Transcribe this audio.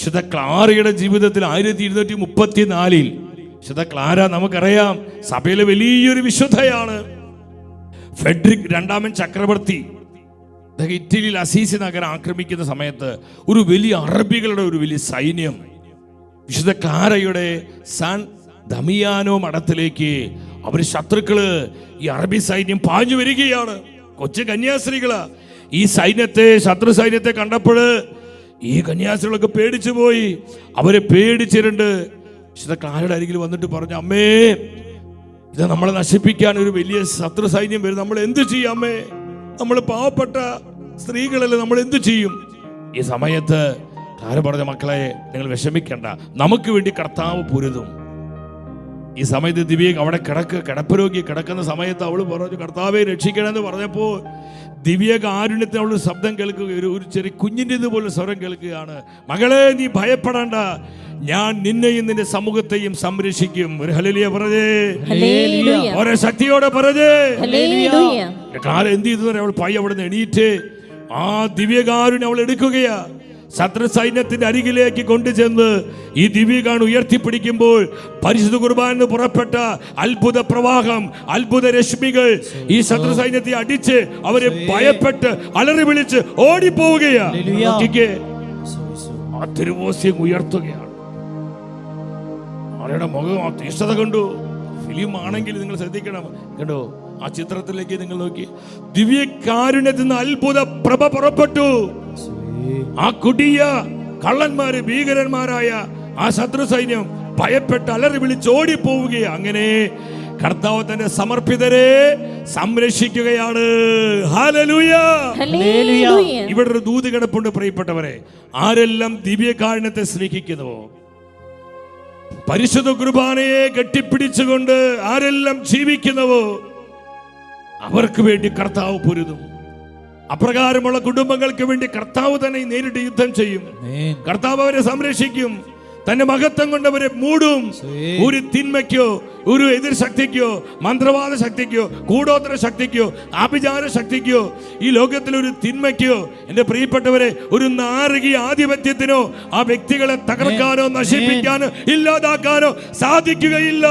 വിശുദ്ധ ക്ലാരയുടെ ജീവിതത്തിൽ ആയിരത്തി ഇരുന്നൂറ്റി മുപ്പത്തി നാലിൽ വിശുദ്ധ ക്ലാര നമുക്കറിയാം? സഭയിലെ വലിയൊരു വിശുദ്ധയാണ്. ഫെഡ്രിക് രണ്ടാമൻ ചക്രവർത്തി. ഇറ്റലിയിൽ അസീസി നഗരം ആക്രമിക്കുന്ന സമയത്ത് ഒരു വലിയ അറബികളുടെ ഒരു വലിയ സൈന്യം വിശുദ്ധ ക്ലാരയുടെ സാൻ ദമിയാനോ മഠത്തിലേക്ക് അവർ ശത്രുക്കൾ ഈ അറബി സൈന്യം പാഞ്ഞു വരികയാണ്. കൊച്ചു കന്യാസ്ത്രീകൾ. ഈ സൈന്യത്തെ ശത്രു സൈന്യത്തെ കണ്ടപ്പോൾ ഈ കന്യാസികളൊക്കെ പേടിച്ചു പോയി. അവരെ പേടിച്ചിട്ടുണ്ട് വിശുദ്ധ ക്ലാരയുടെ അരികിൽ വന്നിട്ട് പറഞ്ഞു അമ്മേ ഇത് നമ്മളെ നശിപ്പിക്കാൻ ഒരു വലിയ ശത്രു സൈന്യം വരും. നമ്മൾ എന്ത് ചെയ്യും അമ്മേ? നമ്മൾ പാവപ്പെട്ട സ്ത്രീകളല്ലേ നമ്മൾ എന്ത് ചെയ്യും? ഈ സമയത്ത് ക്ലാര പറഞ്ഞ മക്കളെ നിങ്ങൾ വിഷമിക്കണ്ട. നമുക്ക് വേണ്ടി കർത്താവ് പൊരുതും. ഈ സമയത്ത് ദിവ്യ അവിടെ കിടക്ക് കിടപ്പ് രോഗി കിടക്കുന്ന സമയത്ത് അവൾ പറഞ്ഞു കർത്താവെ രക്ഷിക്കണമെന്ന് പറഞ്ഞപ്പോൾ ദിവ്യ കാരുണ്യത്തിന് അവൾ ശബ്ദം കേൾക്കുക ഒരു ഒരു ചെറിയ കുഞ്ഞിന്റെ ഇതുപോലെ സ്വരം കേൾക്കുകയാണ്. മകളെ നീ ഭയപ്പെടേണ്ട. ഞാൻ നിന്നെയും നിന്റെ സമൂഹത്തെയും സംരക്ഷിക്കും. ഒരു ഹലിയ പറഞ്ഞേ. ഓരോ ശക്തിയോടെ പറഞ്ഞേ. കാലം എന്ത് ചെയ്തു അവൾ പൈ അവിടെ നിന്ന് എണീറ്റ് ആ ദിവ്യകാരുണ്യം അവൾ എടുക്കുകയാ. ശത്രു സൈന്യത്തിന്റെ അരികിലേക്ക് കൊണ്ടുചെന്ന് ഈ ദിവ്യകാണ് ഉയർത്തിപ്പിടിക്കുമ്പോൾ പരിശുദ്ധ കുർബാന പുറപ്പെട്ട അത്ഭുത പ്രവാഹം അത്ഭുത രശ്മികൾ ഈ ശത്രു സൈന്യത്തെ അടിച്ച് അവരെ ഭയപ്പെട്ട് അലറി വിളിച്ച് ഓടിപ്പോവുകയാണ് ആ തിരുവോസ്യം ഉയർത്തുകയാണ്. ആരുടെ മുഖം ആ തീഷ്ണത കണ്ടു? ഫിലിം ആണെങ്കിൽ നിങ്ങൾ ശ്രദ്ധിക്കണം. കണ്ടോ? ആ ചിത്രത്തിലേക്ക് നിങ്ങൾ നോക്കി. ദിവ്യകാരുണ്യത്തിൽ നിന്ന് അത്ഭുത പ്രഭ പുറപ്പെട്ടു. ആ കുടിയ കള്ളന്മാര് ഭീകരന്മാരായ ആ ശത്രു സൈന്യം ഭയപ്പെട്ട് അലറി വിളിച്ച് പോവുകയാണ് അങ്ങനെ കർത്താവ് തന്റെ സമർപ്പിതരെ സംരക്ഷിക്കുകയാണ്. ഇവിടെ ഒരു ദൂത് കിടപ്പുണ്ട് പ്രിയപ്പെട്ടവരെ. ആരെല്ലാം ദിവ്യകാരണത്തെ സ്നേഹിക്കുന്നുവോ? പരിശുദ്ധ കുർബാനയെ കെട്ടിപ്പിടിച്ചുകൊണ്ട് ആരെല്ലാം ജീവിക്കുന്നുവോ? അവർക്ക് വേണ്ടി കർത്താവ് പൊരുതും. അപ്രകാരമുള്ള കുടുംബങ്ങൾക്ക് വേണ്ടി കർത്താവ് തന്നെ നേരിട്ട് യുദ്ധം ചെയ്യും. കർത്താവ് അവരെ സംരക്ഷിക്കും. തന്റെ മഹത്വം കൊണ്ട് അവരെ മൂടും. ഒരു തിന്മയ്ക്കോ ഒരു എതിർ ശക്തിക്കോ മന്ത്രവാദ ശക്തിക്കോ കൂടോത്തര ശക്തിക്കോ ആഭിചാര ശക്തിക്കോ ഈ ലോകത്തിലെ ഒരു തിന്മയ്ക്കോ എന്റെ പ്രിയപ്പെട്ടവരെ ഒരു നാരകീയ ആധിപത്യത്തിനോ ആ വ്യക്തികളെ തകർക്കാനോ നശിപ്പിക്കാനോ ഇല്ലാതാക്കാനോ സാധിക്കുകയില്ല.